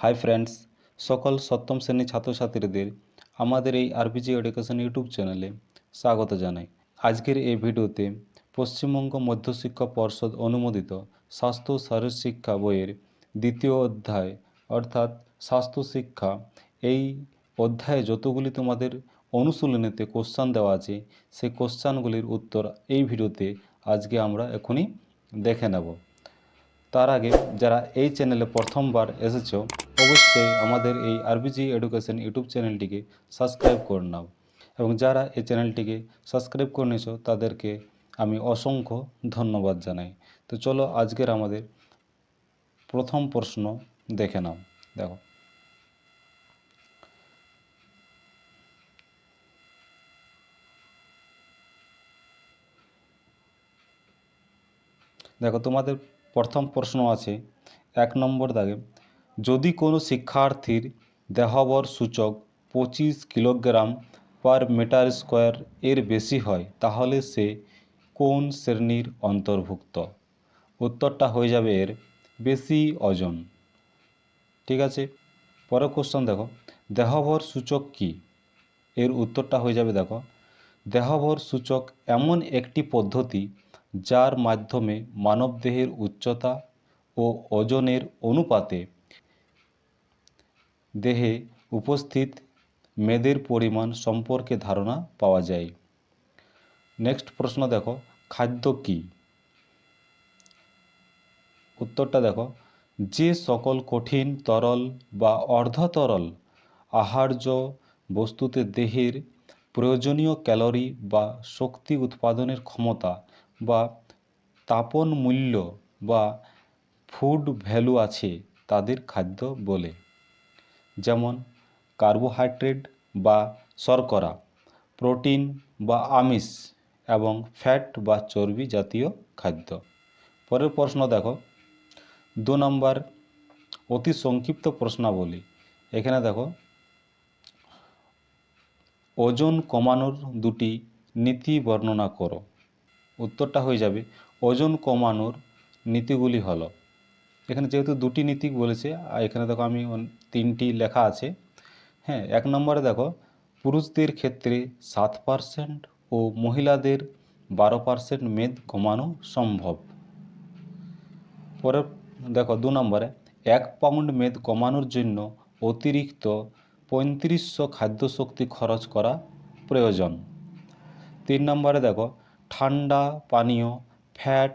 Hi friends, সকল সপ্তম শ্রেণির ছাত্রছাত্রীদের আমাদের এই আরপিজি এডুকেশন ইউটিউব চ্যানেলে স্বাগত জানাই। আজকের এই ভিডিওতে পশ্চিমবঙ্গ মধ্যশিক্ষা পর্ষদ অনুমোদিত স্বাস্থ্য শারীর শিক্ষা বইয়ের দ্বিতীয় অধ্যায়, অর্থাৎ স্বাস্থ্য শিক্ষা, এই অধ্যায়ে যতগুলি তোমাদের অনুশীলনীতে কোশ্চান দেওয়া আছে, সেই কোশ্চানগুলির উত্তর এই ভিডিওতে আজকে আমরা এখনই দেখে নেব। তার আগে যারা এই চ্যানেলে প্রথমবার এসেছ অবশ্যই আমাদের এই আরবিজি এডুকেশন ইউটিউব চ্যানেলটিকে সাবস্ক্রাইব করে নাও। এবং যারা এই চ্যানেলটিকে সাবস্ক্রাইব করে নিয়েছো, তাদেরকে আমি অসংখ্য ধন্যবাদ জানাই। তো চলো আজকের আমাদের প্রথম প্রশ্ন দেখে নাও। দেখো। দেখো, তোমাদের প্রথম প্রশ্ন আছে, এক নম্বর দাগে যদি কোনো শিক্ষার্থীর দেহবর সূচক পঁচিশ কিলোগ্রাম পার মিটার স্কোয়ার এর বেশি হয়, তাহলে সে কোন শ্রেণির অন্তর্ভুক্ত? উত্তরটা হয়ে যাবে এর বেশি ওজন। ঠিক আছে? পরের কোশ্চেন দেখো। দেহভর সূচক কি? এর উত্তরটা হয়ে যাবে দেখো। দেহভর সূচক এমন একটি পদ্ধতি যার মাধ্যমে মানবদেহের উচ্চতা ও ওজনের অনুপাতে দেহে উপস্থিত মেদের পরিমাণ সম্পর্কে ধারণা পাওয়া যায়। নেক্সট প্রশ্ন দেখো, খাদ্য কি? উত্তরটা দেখো, যে সকল কঠিন, তরল বা অর্ধতরল আহার্য বস্তুতে দেহের প্রয়োজনীয় ক্যালোরি বা শক্তি উৎপাদনের ক্ষমতা বা তাপন মূল্য বা ফুড ভ্যালু আছে, তাদের খাদ্য বলে। যেমন কার্বোহাইড্রেট বা শর্করা, প্রোটিন বা আমিষ এবং ফ্যাট বা চর্বি জাতীয় খাদ্য। পরের প্রশ্ন দেখো। দু নম্বর অতি সংক্ষিপ্ত প্রশ্নাবলী। এখানে দেখো। ওজন কমানোর দুটি নীতি বর্ণনা করো। উত্তরটা হয়ে যাবে, ওজন কমানোর নীতিগুলি হলো এখানে যেহেতু দুটি নীতি বলেছে, আর এখানে দেখো আমি তিনটি লেখা আছে। হ্যাঁ এক নম্বরে দেখো, পুরুষদের ক্ষেত্রে সাত পারসেন্ট ও মহিলাদের বারো পারসেন্ট মেদ কমানো সম্ভব। পরে দেখো দু নম্বরে, এক পাউন্ড মেদ কমানোর জন্য অতিরিক্ত পঁয়ত্রিশশো খাদ্যশক্তি খরচ করা প্রয়োজন। তিন নম্বরে দেখো, ঠান্ডা, পানীয়, ফ্যাট,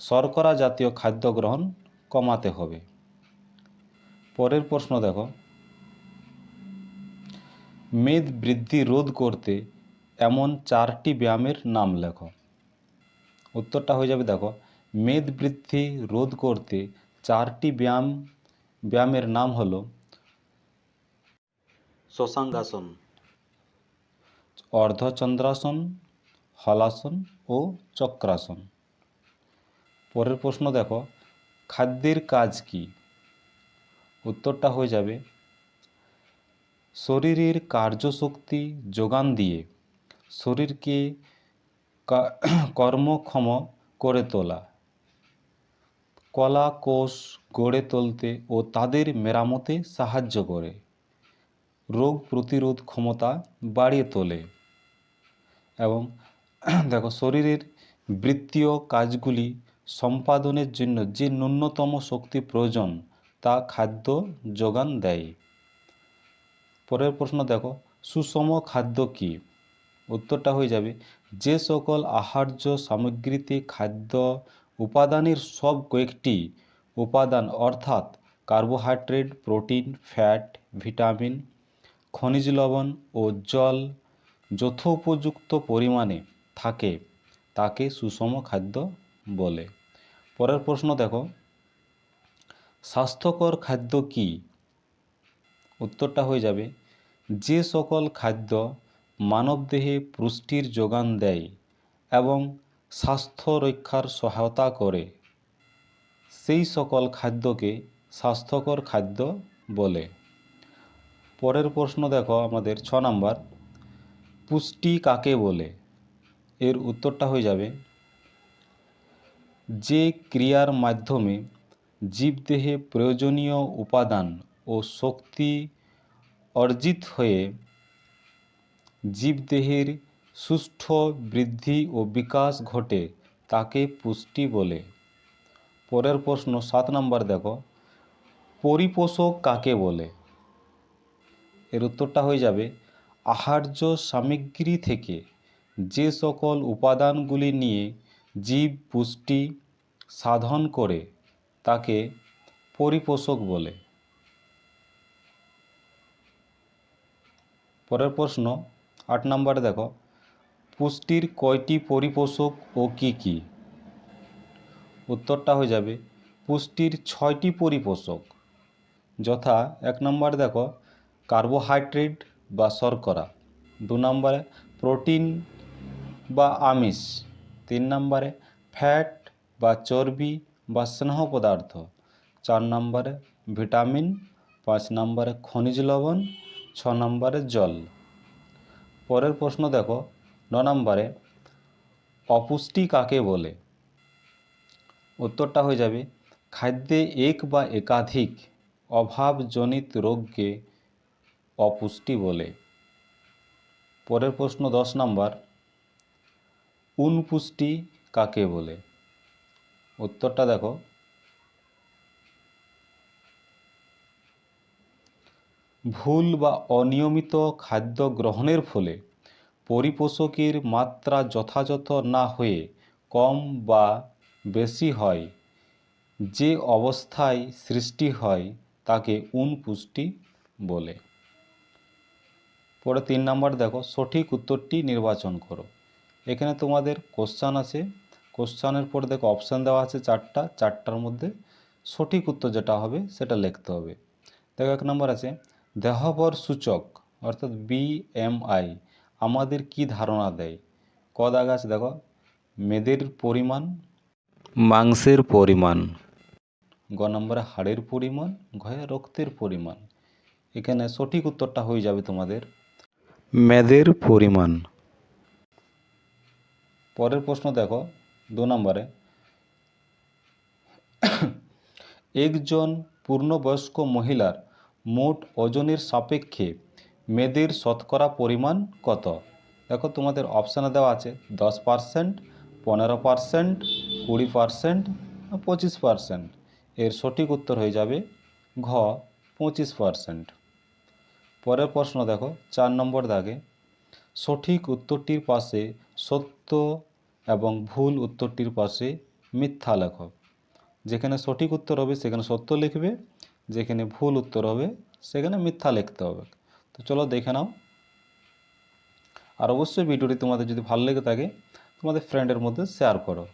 শর্করা জাতীয় খাদ্য গ্রহণ কমাতে হবে। পরের প্রশ্ন দেখো। মেদ বৃদ্ধি রোধ করতে এমন চারটি ব্যায়ামের নাম লেখো। উত্তরটা হয়ে যাবে দেখো। মেদ বৃদ্ধি রোধ করতে চারটি ব্যায়াম ব্যায়ামের নাম হলো শশাঙ্গাসন অর্ধচন্দ্রাসন হলাসন ও চক্রাসন। পরের প্রশ্ন দেখো। খাদ্যের কাজ কি? উত্তরটা হয়ে যাবে, শরীরের কার্যশক্তি যোগান দিয়ে শরীরকে কর্মক্ষম করে তোলা। কলা, কোষ গড়ে তুলতে ও তাদের মেরামতে সাহায্য করে। রোগ প্রতিরোধ ক্ষমতা বাড়িয়ে তোলে। এবং, দেখো, শরীরের বৃত্তীয় কাজগুলি সম্পাদনের জন্য যে ন্যূনতম শক্তি প্রয়োজন, তা খাদ্য যোগান দেয়। পরের প্রশ্ন দেখো, সুষম খাদ্য কি? উত্তরটা হয়ে যাবে, যে সকল আহার্য সামগ্রীতে খাদ্য উপাদানের সব কয়েকটি উপাদান, অর্থাৎ কার্বোহাইড্রেট, প্রোটিন, ফ্যাট, ভিটামিন, খনিজ লবণ ও জল যথোপযুক্ত পরিমাণে থাকে, তাকে সুষম খাদ্য বলে। পরের প্রশ্ন দেখো। স্বাস্থ্যকর খাদ্য কি? উত্তরটা হয়ে যাবে, যে সকল খাদ্য মানবদেহে পুষ্টির যোগান দেয় এবং স্বাস্থ্য রক্ষার সহায়তা করে, সেই সকল খাদ্যকে স্বাস্থ্যকর খাদ্য বলে। পরের প্রশ্ন দেখো আমাদের ছ নাম্বার, পুষ্টি কাকে বলে? এর উত্তরটা হয়ে যাবে যে ক্রিয়ার মাধ্যমে জীবদেহে প্রয়োজনীয় উপাদান ও শক্তি অর্জিত হয়ে জীবদেহের সুষ্ঠু বৃদ্ধি ও বিকাশ ঘটে, তাকে পুষ্টি বলে। পরের প্রশ্ন সাত নম্বর দেখো, পরিপোষক কাকে বলে? এর উত্তরটা হয়ে যাবে, আহার্য সামগ্রী থেকে যে সকল উপাদানগুলি নিয়ে জীব পুষ্টি সাধন করে তাকে পরিপোষক বলে। পরের প্রশ্ন, আট নম্বরে দেখো, পুষ্টির কয়টি পরিপোষক ও কি কি? উত্তরটা হয়ে যাবে, পুষ্টির ছয়টি পরিপোষক, যথা এক নম্বরে দেখো, কার্বোহাইড্রেট বা শর্করা, দু নম্বরে প্রোটিন বা আমিষ। তিন নম্বরে ফ্যাট বা চর্বি বা স্নেহ পদার্থ। চার নম্বরে ভিটামিন, পাঁচ নম্বরে খনিজ লবণ, ছ নম্বরে জল। পরের প্রশ্ন দেখো, ন নম্বরে অপুষ্টি কাকে বলে? উত্তরটা হয়ে যাবে, খাদ্যে এক বা একাধিক অভাবজনিত রোগকে অপুষ্টি বলে। পরের প্রশ্ন দশ নম্বর উনপুষ্টি কাকে বলে? উত্তরটা দেখো। ভুল বা অনিয়মিত খাদ্য গ্রহণের ফলে পরিপোষকের মাত্রা যথাযথ না হয়ে কম বা বেশি হয়, যে অবস্থায় সৃষ্টি হয় তাকে উনপুষ্টি বলে। পরে তিন নম্বর দেখো, সঠিক উত্তরটি নির্বাচন করো। এখানে তোমাদের কোশ্চান আছে। কোশ্চানের পরে দেখো অপশান দেওয়া আছে চারটা। চারটার মধ্যে সঠিক উত্তর যেটা হবে সেটা লিখতে হবে। দেখো এক নম্বর আছে, দেহবর সূচক, অর্থাৎ বিএমআই আমাদের কি ধারণা দেয়? ক দাগ আছে দেখো, মেদের পরিমাণ, মাংসের পরিমাণ, গ নম্বরে হাড়ের পরিমাণ, ঘয়ে রক্তের পরিমাণ। এখানে সঠিক উত্তরটা হয়ে যাবে তোমাদের, মেদের পরিমাণ। পরের প্রশ্ন দেখো, দু নম্বরে। একজন পূর্ণবয়স্ক মহিলার মোট ওজনের সাপেক্ষে মেয়েদের শতকরা পরিমাণ কত? দেখো, তোমাদের অপশানে দেওয়া আছে, দশ পার্সেন্ট পনেরো পার্সেন্ট কুড়ি পার্সেন্ট পঁচিশ পার্সেন্ট এর সঠিক উত্তর হয়ে যাবে ঘ, পঁচিশ পার্সেন্ট পরের প্রশ্ন দেখো, চার নম্বর দাগে সঠিক উত্তরটির পাশে সত্য এবং ভুল উত্তরটির পাশে মিথ্যা লেখো। যেখানে সঠিক উত্তর হবে, সেখানে সত্য লিখবে। যেখানে ভুল উত্তর হবে, সেখানে মিথ্যা লিখতে হবে। তো চলো দেখে নাও। আর অবশ্যই ভিডিওটি তোমাদের যদি ভালো লেগে থাকে, তোমাদের ফ্রেন্ডের মধ্যে শেয়ার করো।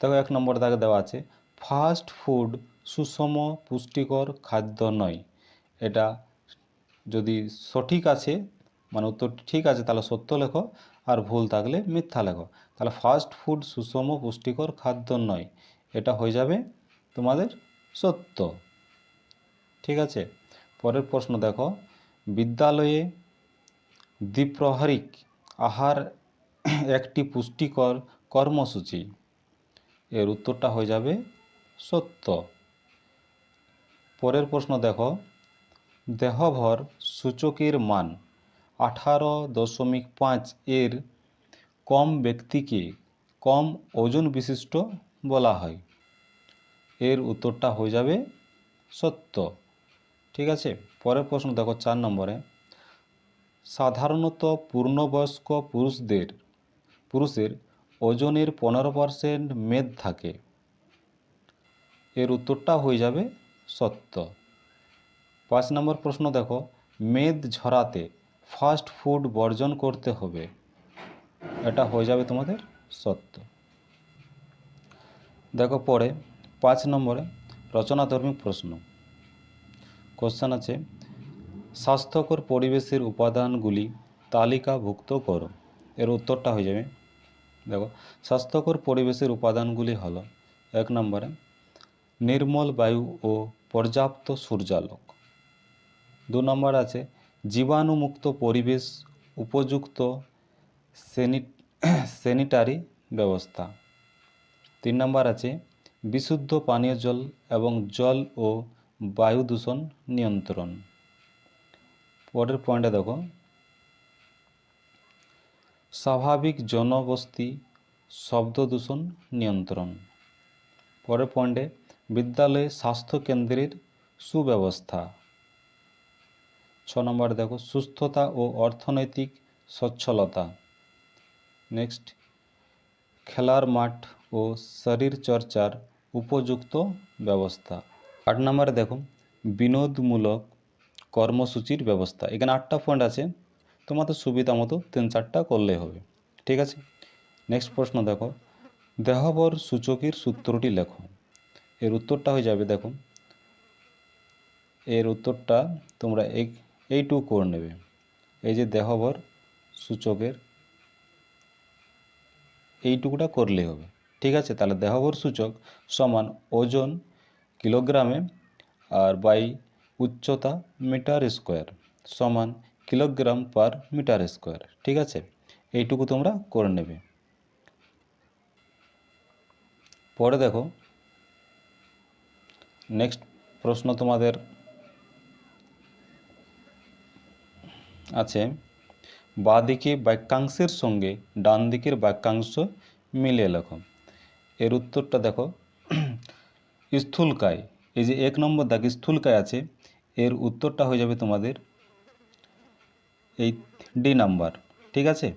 দেখো, এক নম্বর তাকে দেওয়া আছে ফাস্ট ফুড সুষম, পুষ্টিকর খাদ্য নয়। এটা যদি সঠিক আছে মানে উত্তরটি ঠিক আছে, তাহলে সত্য লেখো আর ভুল থাকলে মিথ্যা লেখো। তাহলে ফাস্ট ফুড সুষম পুষ্টিকর খাদ্য নয়, এটা হয়ে যাবে তোমাদের সত্য। ঠিক আছে? পরের প্রশ্ন দেখো, বিদ্যালয়ে দ্বিপ্রহরিক আহার একটি পুষ্টিকর কর্মসূচি, এর উত্তরটা হয়ে যাবে সত্য। পরের প্রশ্ন দেখো, দেহভর সূচকের মান আঠারো দশমিক পাঁচ এর কম ব্যক্তিকে কম ওজন বিশিষ্ট বলা হয়। এর উত্তরটা হয়ে যাবে সত্য। ঠিক আছে? পরের প্রশ্ন দেখো চার নম্বরে। সাধারণত পূর্ণবয়স্ক পুরুষদের, পুরুষের ওজনের পনেরো পার্সেন্ট মেদ থাকে। এর উত্তরটা হয়ে যাবে সত্য। পাঁচ নম্বর প্রশ্ন দেখো, মেদ ঝরাতে ফাস্ট ফুড বর্জন করতে হবে। এটা হয়ে যাবে তোমাদের সত্য। দেখো পরে পাঁচ নম্বরে রচনাধর্মী প্রশ্ন। কোশ্চেন আছে, স্বাস্থ্যকর পরিবেশের উপাদানগুলি তালিকাভুক্ত করো। এর উত্তরটা হয়ে যাবে। দেখো, স্বাস্থ্যকর পরিবেশের উপাদানগুলি হলো, এক নম্বরে, নির্মল বায়ু ও পর্যাপ্ত সূর্যালোক। দু নম্বর আছে জীবাণুমুক্ত পরিবেশ উপযুক্ত স্যানি স্যানিটারি ব্যবস্থা। তিন নম্বর আছে, বিশুদ্ধ পানীয় জল এবং জল ও বায়ু দূষণ নিয়ন্ত্রণ। পরের পয়েন্টে দেখো, স্বাভাবিক জনবস্তি শব্দ দূষণ নিয়ন্ত্রণ। পরের পয়েন্টে বিদ্যালয়ে স্বাস্থ্য কেন্দ্রের সুব্যবস্থা। ছ নম্বরে দেখো, সুস্থতা ও অর্থনৈতিক সচ্ছলতা। নেক্সট খেলার মাঠ ও শরীর চর্চার উপযুক্ত ব্যবস্থা। আট নম্বরে দেখো, বিনোদমূলক কর্মসূচির ব্যবস্থা। এখানে আটটা পয়েন্ট আছে, তোমাদের সুবিধা মতো তিন চারটা করলেই হবে। ঠিক আছে? নেক্সট প্রশ্ন দেখো, দেহবর সূচকের সূত্রটি লেখো। এর উত্তরটা হয়ে যাবে, দেখো। এর উত্তরটা তোমরা এই এইটুকু করে নেবে। এই যে দেহবর সূচকের, এইটুকুটা করলেই হবে। ঠিক আছে? তাহলে দেহবর সূচক সমান ওজন কিলোগ্রামে আর বাই উচ্চতা মিটার স্কোয়ার সমান কিলোগ্রাম পার মিটার স্কোয়ার। ঠিক আছে? এইটুকু তোমরা করে নেবে। পরে দেখো, নেক্সট প্রশ্ন তোমাদের। আছে। বাঁদিকে বাক্যাংশের সঙ্গে ডান দিকের বাক্যাংশ মিলিয়ে লেখো। এর উত্তরটা দেখো। স্থূলকায়, এই যে এক নম্বর দাগ স্থূলকায় আছে, এর উত্তরটা হয়ে যাবে তোমাদের এই ডি নাম্বার ঠিক আছে?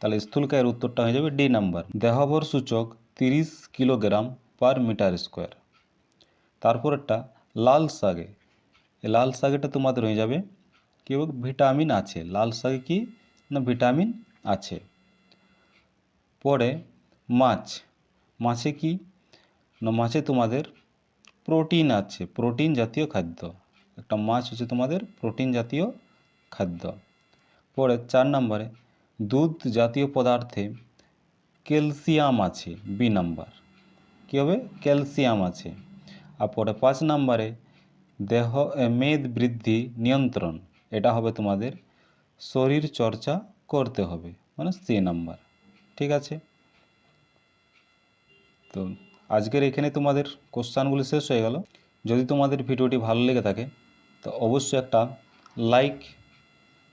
তাহলে স্থূলকায়ের উত্তরটা হয়ে যাবে ডি নাম্বার দেহবর সূচক তিরিশ কিলোগ্রাম পার মিটার স্কোয়ার তারপরেরটা লাল এই লাল শাকেটা তোমাদের হয়ে যাবে কি হবে? ভিটামিন আছে। লাল শাকে কি? না, ভিটামিন আছে। পরে মাছ। মাছে কি? না, মাছে তোমাদের প্রোটিন আছে। প্রোটিন জাতীয় খাদ্য। একটা মাছ হচ্ছে তোমাদের প্রোটিন জাতীয় খাদ্য। পরে চার নম্বরে, দুধ জাতীয় পদার্থে ক্যালসিয়াম আছে, বি নাম্বার। কী হবে? ক্যালসিয়াম আছে। আর পরে পাঁচ নম্বরে, দেহ মেদ বৃদ্ধি নিয়ন্ত্রণ। এটা হবে তোমাদের শরীর চর্চা করতে হবে মানে সি নাম্বার, ঠিক আছে? তো আজকের এখানে তোমাদের কোশ্চানগুলি শেষ হয়ে গেল। যদি তোমাদের ভিডিওটি ভালো লেগে থাকে, তো অবশ্যই একটা লাইক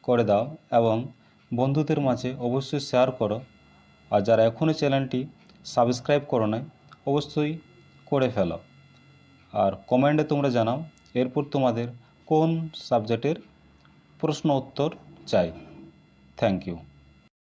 করে দাও এবং বন্ধুদের মাঝে অবশ্যই শেয়ার করো। আর যারা এখনও চ্যানেলটি সাবস্ক্রাইব করো নাই, অবশ্যই করে ফেলো। আর কমেন্টে তোমরা জানাও, এরপর তোমাদের কোন সাবজেক্টের প্রশ্ন উত্তর চাই। Thank you